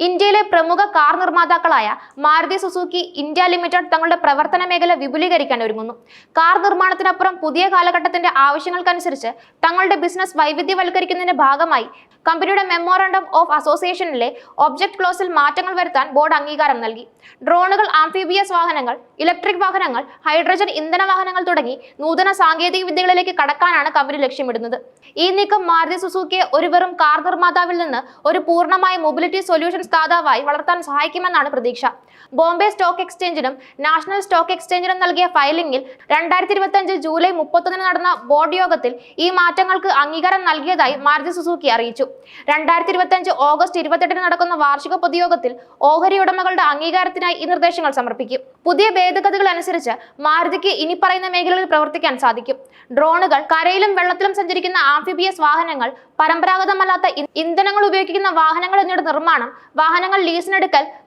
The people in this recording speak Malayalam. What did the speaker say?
ഇന്ത്യയിലെ പ്രമുഖ കാർ നിർമ്മാതാക്കളായ മാരുതി സുസുക്കി ഇന്ത്യ ലിമിറ്റഡ് തങ്ങളുടെ പ്രവർത്തന മേഖല വിപുലീകരിക്കാൻ ഒരുങ്ങുന്നു. കാർ നിർമ്മാണത്തിനപ്പുറം പുതിയ കാലഘട്ടത്തിന്റെ ആവശ്യങ്ങൾക്കനുസരിച്ച് തങ്ങളുടെ ബിസിനസ് വൈവിധ്യവൽക്കരിക്കുന്നതിന്റെ ഭാഗമായി കമ്പനിയുടെ മെമ്മോറാണ്ടം ഓഫ് അസോസിയേഷനിലെ ഒബ്ജക്ട് ക്ലോസിൽ മാറ്റങ്ങൾ വരുത്താൻ ബോർഡ് അംഗീകാരം നൽകി. ഡ്രോണുകൾ ആംഫിബിയസ് വാഹനങ്ങൾ ഇലക്ട്രിക് വാഹനങ്ങൾ ഹൈഡ്രജൻ ഇന്ധന വാഹനങ്ങൾ തുടങ്ങി നൂതന സാങ്കേതിക വിദ്യകളിലേക്ക് കടക്കാനാണ് കമ്പനി ലക്ഷ്യമിടുന്നത്. ഈ നീക്കം മാരുതി സുസുക്കിയെ ഒരു വെറും കാർ നിർമ്മാതാവിൽ നിന്ന് ഒരു പൂർണമായ മൊബിലിറ്റി സൊല്യൂഷൻസ് ദാതാവായി വളർത്താൻ സഹായിക്കുമെന്നാണ് പ്രതീക്ഷ. ബോംബെ സ്റ്റോക്ക് എക്സ്ചേഞ്ചിനും നാഷണൽ സ്റ്റോക്ക് എക്സ്ചേഞ്ചിനും നൽകിയ ഫയലിംഗിൽ രണ്ടായിരത്തി ഇരുപത്തി അഞ്ച് ജൂലൈ മുപ്പത്തൊന്നിന് നടന്ന ബോർഡ് യോഗത്തിൽ ഈ മാറ്റങ്ങൾക്ക് അംഗീകാരം നൽകിയതായി മാരുതി സുസുക്കി അറിയിച്ചു. രണ്ടായിരത്തി ഇരുപത്തി അഞ്ച് ഓഗസ്റ്റ് ഇരുപത്തെട്ടിന് നടക്കുന്ന വാർഷിക പൊതുയോഗത്തിൽ ഓഹരി ഉടമകളുടെ അംഗീകാരത്തിനായി ഈ നിർദ്ദേശങ്ങൾ സമർപ്പിക്കും. പുതിയ ഭേദഗതികൾ അനുസരിച്ച് മാരുതിക്ക് ഇനി പറയുന്ന മേഖലകളിൽ പ്രവർത്തിക്കാൻ സാധിക്കും. ഡ്രോണുകൾ കരയിലും വെള്ളത്തിലും സഞ്ചരിക്കുന്ന ആംഫിബിയസ് വാഹനങ്ങൾ പരമ്പരാഗതമല്ലാത്ത ഇന്ധനങ്ങൾ ഉപയോഗിക്കുന്ന വാഹനങ്ങൾ എന്നിവയുടെ നിർമ്മാണം വാഹനങ്ങൾ ലീസിനെടുക്കൽ